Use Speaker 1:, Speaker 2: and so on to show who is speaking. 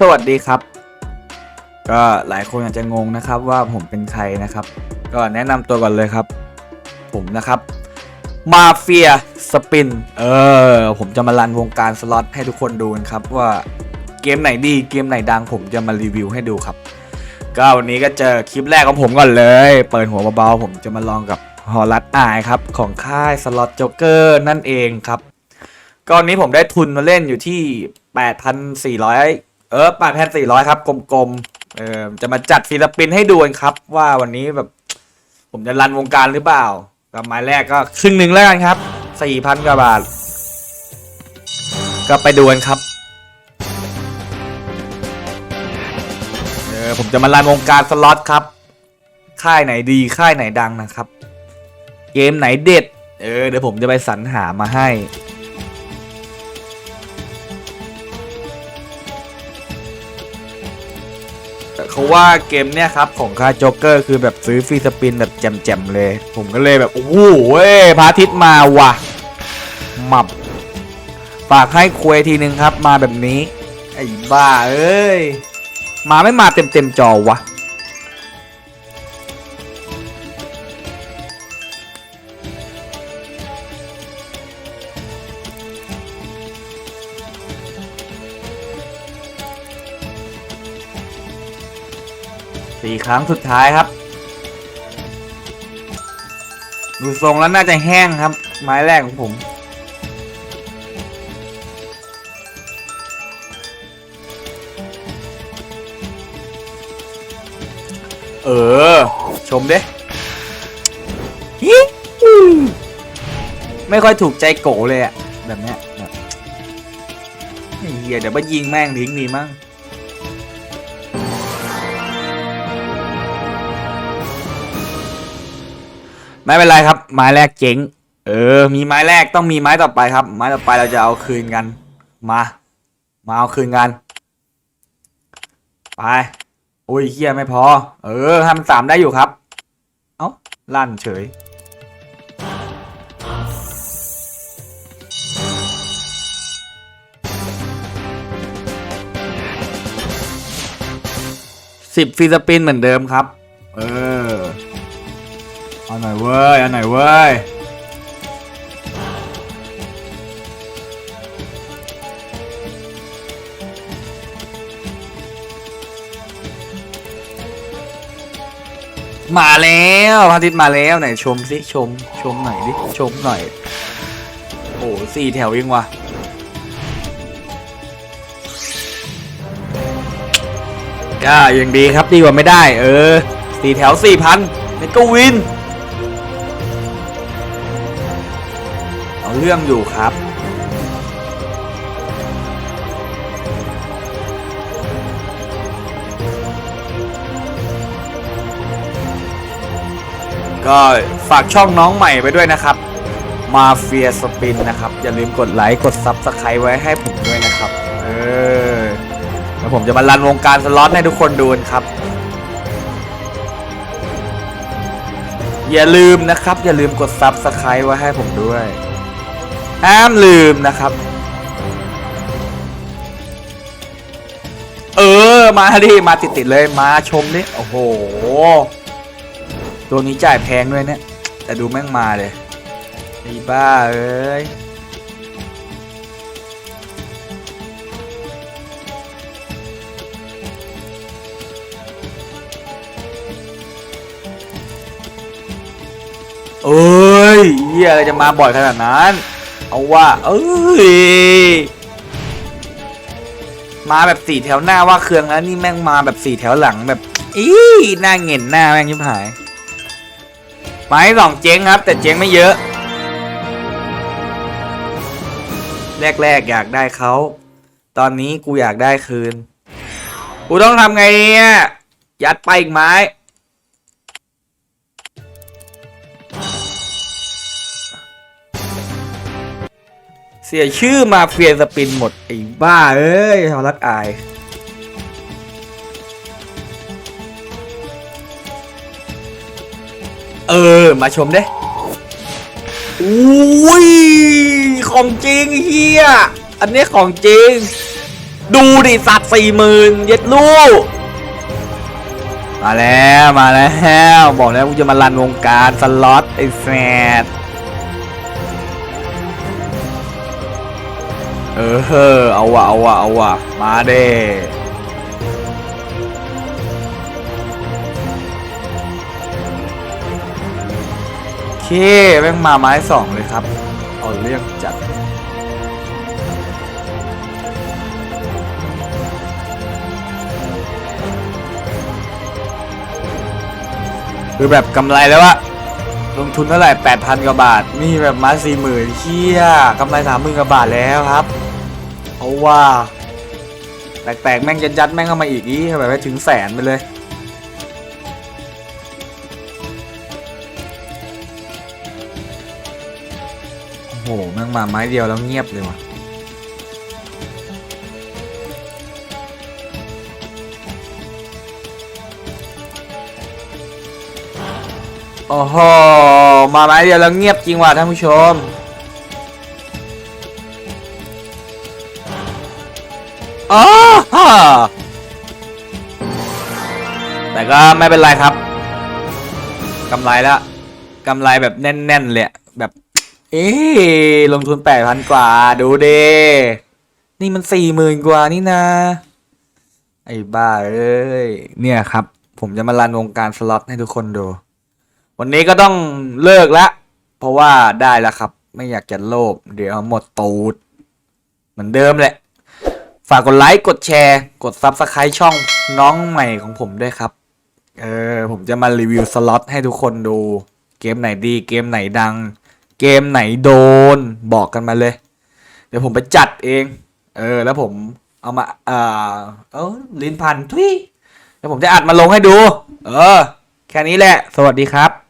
Speaker 1: สวัสดีครับ ก็หลายคนอาจจะงงนะครับว่าผมเป็นใครนะครับ ก็แนะนำตัวก่อนเลยครับ ผมนะครับ มาเฟียสปิน เออ ผมจะมารันวงการสล็อตให้ทุกคนดูกันครับ ว่าเกมไหนดีเกมไหนดังผมจะมารีวิวให้ดูครับ ก็วันนี้ก็เจอคลิปแรกของผมก่อนเลย เปิดหัวเบาๆผมจะมาลองกับฮอลลัดอายครับ ของค่ายสล็อตจ็อกเกอร์นั่นเองครับก้อนนี้ผมได้ทุนมาเล่นอยู่ที่ 8,400 เออ8,400ครับกลมๆเออจะมาจัดฟิลิปปินให้ดูกันครับ ว่าวันนี้แบบ ผมจะรันวงการหรือเปล่าก็ไม้แรกก็ครึ่งหนึ่งแล้วกันครับ4,000กว่าบาท ก็ไปดูกันครับเออผมจะมารันวงการสล็อตครับ ค่ายไหนดีค่ายไหนดังนะครับ เกมไหนเด็ด เออเดี๋ยวผมจะไปสรรหามาให้ เขาว่าเกมเนี่ยครับ ของค่ายโจ๊กเกอร์คือแบบซื้อฟรีสปินแบบแจ่มๆเลย ผมก็เลยแบบ โอ้โหเว้พระอาทิตย์มาว่ะหมับฝากให้คุยทีนึงครับ มาแบบนี้ ไอ้บ้าเอ้ย มาไม่มาเต็มๆจอวะ สี่ครั้งสุดท้ายครับ ดูทรงแล้วน่าจะแห้งครับ ไม้แรกของผม เออ ชมเด้ฮิไม่ค่อยถูกใจโกเลยอะแบบเนี้ยแบบเฮียเดี๋ยวมายิงแม่งทิ้งดีมั้ง ไม่เป็นไรครับ ไม้แรกเจ๊งเออ มีไม้แรกต้องมีไม้ต่อไปครับ ไม้ต่อไปเราจะเอาคืนกัน มา มาเอาคืนกัน ไปโอ้ยเฮียไม่พอ เออทำสามได้อยู่ครับ เอ้า ลั่นเฉย สิบฟีสปินเหมือนเดิมครับ เออ เอาหน่อยเว้ย เอาหน่อยเว้ย มาแล้วพระอาทิตย์มาแล้วไหนชมสิชม ชมหน่อยดิ ชมหน่อย โอ้สี่แถวเองว่ะก็ยังดีครับดีกว่าไม่ได้ เออสี่แถวสี่พันนี่ก็วิน เรื่องอยู่ครับ ก็ฝากช่องน้องใหม่ไปด้วยนะครับมาเฟียสปินนะครับ อย่าลืมกดไลค์กดซับสไครต์ไว้ให้ผมด้วยนะครับ เออแล้วผมจะมารันวงการสล็อตให้ทุกคนดูนครับ อย่าลืมนะครับ อย่าลืมกดซับสไครต์ไว้ให้ผมด้วย ห้ามลืมนะครับ เออ มาดิ มาติดๆเลยมาชมดิ โอ้โห ตัวนี้จ่ายแพงด้วยเนี่ย แต่ดูแม่งมาเลยไอ้บ้าเอ้ยเอ้ยเฮียอะไรจะมาบ่อยขนาดนั้น เอาว่าเอ้ยมาแบบสี่แถวหน้าว่าเครื่องแล้วนี่แม่งมาแบบสี่แถวหลังแบบอีหน้าเงินหน้าแม่งยิบหายไม้สองเจ๊งครับ แต่เจ๊งไม่เยอะ แรกๆอยากได้เขาตอนนี้กูอยากได้คืน กูต้องทำไงเนี่ยยัดไปอีกไม้ สียชื่อมาเฟียสปินหมดไอ้บ้าเอ้ยทอรัดอายเออ มาชมเด้อุ้ย ของจริงเฮียอันนี้ของจริง ดูดิสัตว์สี่หมื่นเย็ดลูก มาแล้ว มาแล้ว บอกแล้วกูจะมาลันวงการสล็อตไอ้แฟด เออเฮ้อเอาวะเอาวะเอาวะมาเด้อเคแม่งมาไม้สองเลยครับ เอาเรื่องจัด คือแบบกำไรแล้วอะลงทุนเท่าไหร่แปดพันกว่าบาท นี่แบบมาสี่หมื่นเชี่ยกำไรสามหมื่นกว่าบาทแล้วครับ เอาว่าแตกๆแม่งยัดๆแม่งเข้ามาอีกอีแบบว่าถึงแสนไปเลยโอ้โหแม่งมาไม้เดียวแล้วเงียบเลยว่ะโอ้โหมาไม้เดียวแล้วเงียบจริงว่ะท่านผู้ชม อ๋อฮะแต่ก็ไม่เป็นไรครับกำไรแล้วกำไรแบบแน่นๆเลยแบบ เอ๊ลงทุนแปดพันกว่าดูเดนี่มันสี่หมื่นกว่านี่นะ ไอ้บ้าเอ้ยเนี่ยครับ ผมจะมารันวงการสล็อตให้ทุกคนดู วันนี้ก็ต้องเลิกละ เพราะว่าได้แล้วครับ ไม่อยากจะโลภเดี๋ยวหมดตูด เหมือนเดิมแหละ ฝากกดไลค์ กดแชร์ กด Subscribe ช่องน้องใหม่ของผมด้วยครับ เออ ผมจะมารีวิวสล็อตให้ทุกคนดู เกมไหนดี เกมไหนดัง เกมไหนโดน บอกกันมาเลย เดี๋ยวผมไปจัดเอง เออ แล้วผมเอามา อ่า เออลิ้นพันทุยแล้วผมจะอัดมาลงให้ดู เออ แค่นี้แหละ สวัสดีครับ